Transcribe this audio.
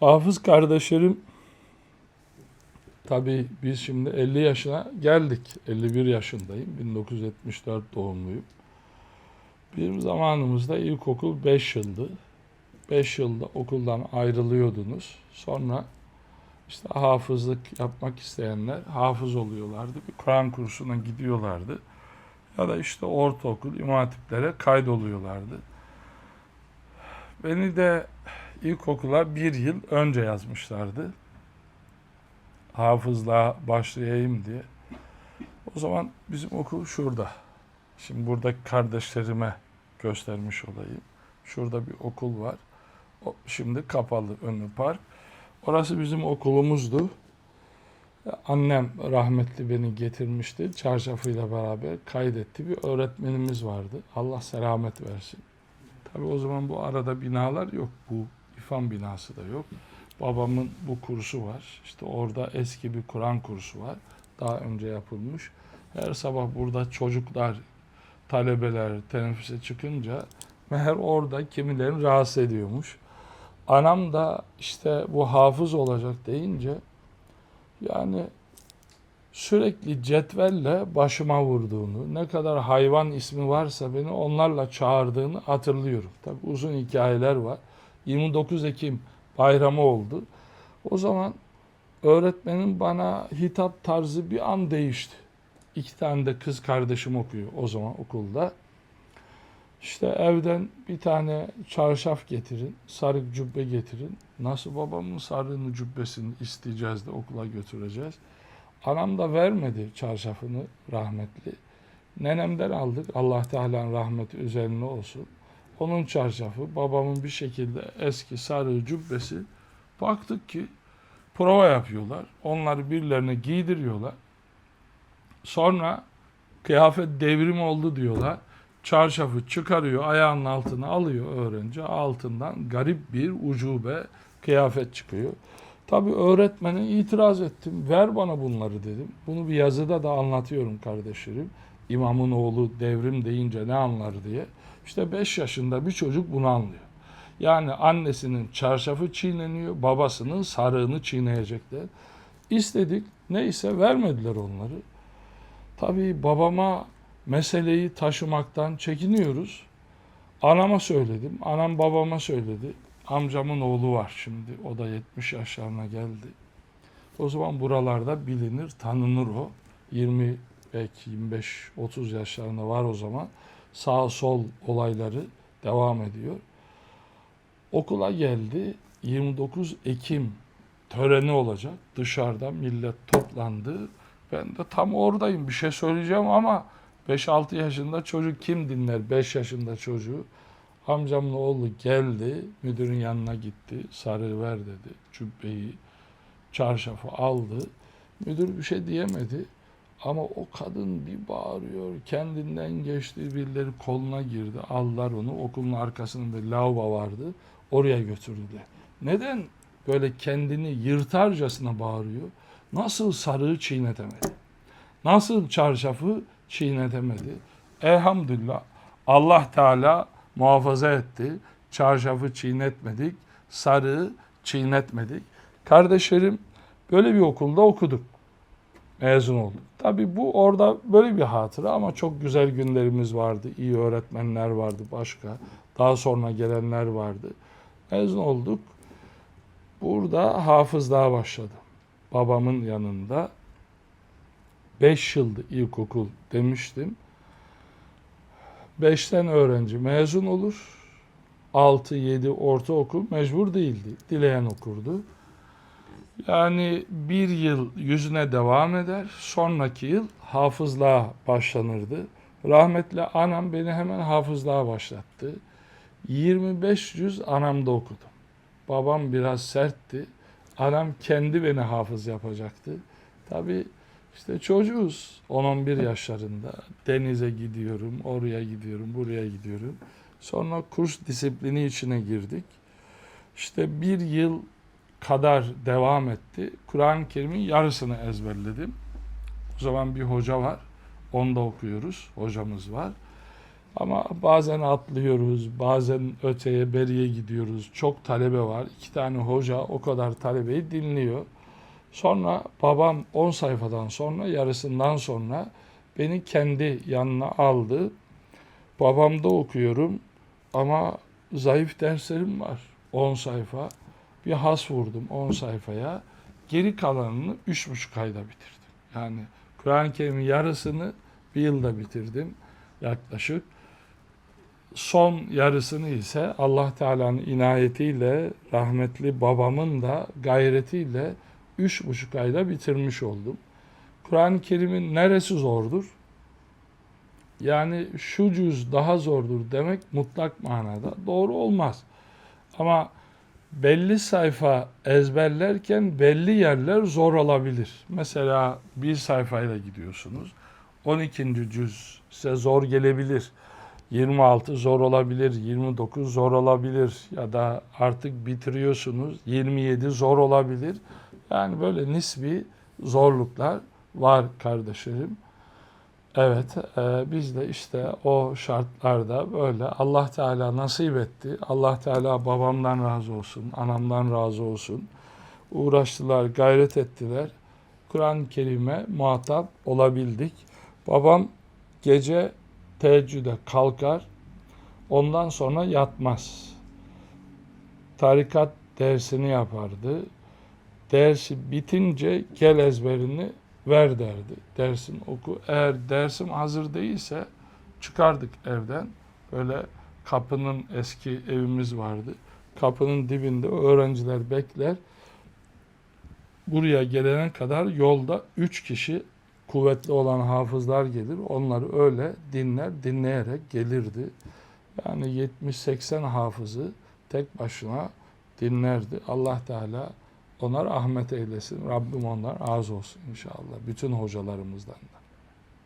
Hafız kardeşlerim tabii biz şimdi 50 yaşına geldik. 51 yaşındayım. 1974 doğumluyum. Bir zamanımızda ilkokul 5 yıldı. 5 yılda okuldan ayrılıyordunuz. Sonra işte hafızlık yapmak isteyenler hafız oluyorlardı. Bir Kur'an kursuna gidiyorlardı. Ya da işte ortaokul, imam hatiplere kaydoluyorlardı. Beni de ilkokula bir yıl önce yazmışlardı. Hafızlığa başlayayım diye. O zaman bizim okul şurada. Şimdi buradaki kardeşlerime göstermiş olayım. Şurada bir okul var. O, şimdi kapalı önü park. Orası bizim okulumuzdu. Annem rahmetli beni getirmişti. Çarşafıyla beraber kaydetti. Bir öğretmenimiz vardı. Allah selamet versin. Tabii o zaman bu arada binalar yok. Bu İFAM binası da yok. Babamın bu kursu var. İşte orada eski bir Kur'an kursu var. Daha önce yapılmış. Her sabah burada çocuklar, talebeler teneffüse çıkınca meğer orada kimilerini rahatsız ediyormuş. Anam da işte bu hafız olacak deyince yani sürekli cetvelle başıma vurduğunu, ne kadar hayvan ismi varsa beni onlarla çağırdığını hatırlıyorum. Tabii uzun hikayeler var. 29 Ekim bayramı oldu. O zaman öğretmenin bana hitap tarzı bir an değişti. İki tane de kız kardeşim okuyor o zaman okulda. İşte evden bir tane çarşaf getirin, sarık cübbe getirin. Nasıl babamın sarığını cübbesini isteyeceğiz de okula götüreceğiz. Anam da vermedi çarşafını rahmetli. Nenemden aldık. Allah Teala'nın rahmeti üzerine olsun. Onun çarşafı, babamın bir şekilde eski sarığı cübbesi. Baktık ki prova yapıyorlar. Onları birilerine giydiriyorlar. Sonra kıyafet devrim oldu diyorlar. Çarşafı çıkarıyor, ayağının altına alıyor öğrenci. Altından garip bir ucube kıyafet çıkıyor. Tabii öğretmene itiraz ettim. Ver bana bunları dedim. Bunu bir yazıda da anlatıyorum kardeşlerim. İmamın oğlu devrim deyince ne anlar diye. İşte 5 yaşında bir çocuk bunu anlıyor. Yani annesinin çarşafı çiğneniyor, babasının sarığını çiğneyecekler. İstedik, neyse vermediler onları. Tabii babama meseleyi taşımaktan çekiniyoruz. Anama söyledim, anam babama söyledi. Amcamın oğlu var şimdi, o da 70 yaşlarına geldi. O zaman buralarda bilinir, tanınır o. 20 belki 25-30 yaşlarında var o zaman. Sağ sol olayları devam ediyor. Okula geldi. 29 Ekim töreni olacak. Dışarıda millet toplandı. Ben de tam oradayım. Bir şey söyleyeceğim ama 5-6 yaşında çocuk kim dinler 5 yaşında çocuğu? Amcamın oğlu geldi, müdürün yanına gitti. Sarı ver dedi. Cübbeyi, çarşafı aldı. Müdür bir şey diyemedi. Ama o kadın bir bağırıyor. Kendinden geçti. Birileri koluna girdi. Aldılar onu. Okulun arkasında lavabo vardı. Oraya götürdüler. Neden böyle kendini yırtarcasına bağırıyor? Nasıl sarığı çiğnetemedi? Nasıl çarşafı çiğnetemedi? Elhamdülillah Allah Teala muhafaza etti. Çarşafı çiğnetmedik, sarığı çiğnetmedik. Kardeşlerim böyle bir okulda okuduk. Mezun olduk. Tabii bu orada böyle bir hatıra ama çok güzel günlerimiz vardı. İyi öğretmenler vardı başka. Daha sonra gelenler vardı. Mezun olduk. Burada hafızlığa başladım. Babamın yanında. 5 yıldı ilkokul demiştim. 5'ten öğrenci mezun olur. 6-7 ortaokul mecbur değildi. Dileyen okurdu. Yani bir yıl yüzüne devam eder. Sonraki yıl hafızlığa başlanırdı. Rahmetli anam beni hemen hafızlığa başlattı. 25 yüz anamda okudum. Babam biraz sertti. Anam kendi beni hafız yapacaktı. Tabii işte çocuğuz 10-11 yaşlarında. Denize gidiyorum, oraya gidiyorum, buraya gidiyorum. Sonra kurs disiplini içine girdik. İşte bir yıl kadar devam etti. Kur'an-ı Kerim'in yarısını ezberledim. O zaman bir hoca var. Onda okuyoruz. Hocamız var. Ama bazen atlıyoruz, bazen öteye beriye gidiyoruz. Çok talebe var. İki tane hoca o kadar talebeyi dinliyor. Sonra babam 10 sayfadan sonra, yarısından sonra beni kendi yanına aldı. Babamda okuyorum ama zayıf derslerim var. 10 sayfa. Bir has vurdum 10 sayfaya. Geri kalanını 3,5 ayda bitirdim. Yani Kur'an-ı Kerim'in yarısını bir yılda bitirdim yaklaşık. Son yarısını ise Allah Teala'nın inayetiyle, rahmetli babamın da gayretiyle üç buçuk ayda bitirmiş oldum. Kur'an-ı Kerim'in neresi zordur? Yani şu cüz daha zordur demek mutlak manada doğru olmaz. Ama belli sayfa ezberlerken belli yerler zor olabilir. Mesela bir sayfayla gidiyorsunuz. 12. cüz size zor gelebilir. 26 zor olabilir, 29 zor olabilir ya da artık bitiriyorsunuz 27 zor olabilir. Yani böyle nisbi zorluklar var kardeşlerim. Evet, e, biz de işte o şartlarda böyle Allah Teala nasip etti. Allah Teala babamdan razı olsun, anamdan razı olsun. Uğraştılar, gayret ettiler. Kur'an-ı Kerim'e muhatap olabildik. Babam gece teheccüde kalkar, ondan sonra yatmaz. Tarikat dersini yapardı. Dersi bitince gel ezberini ver derdi. Dersin oku. Eğer dersim hazır değilse çıkardık evden. Böyle kapının eski evimiz vardı. Kapının dibinde öğrenciler bekler. Buraya gelene kadar yolda üç kişi kuvvetli olan hafızlar gelir. Onları öyle dinler, dinleyerek gelirdi. Yani 70-80 hafızı tek başına dinlerdi. Allah Teala ona rahmet eylesin. Rabbim onlar razı olsun inşallah. Bütün hocalarımızdan da.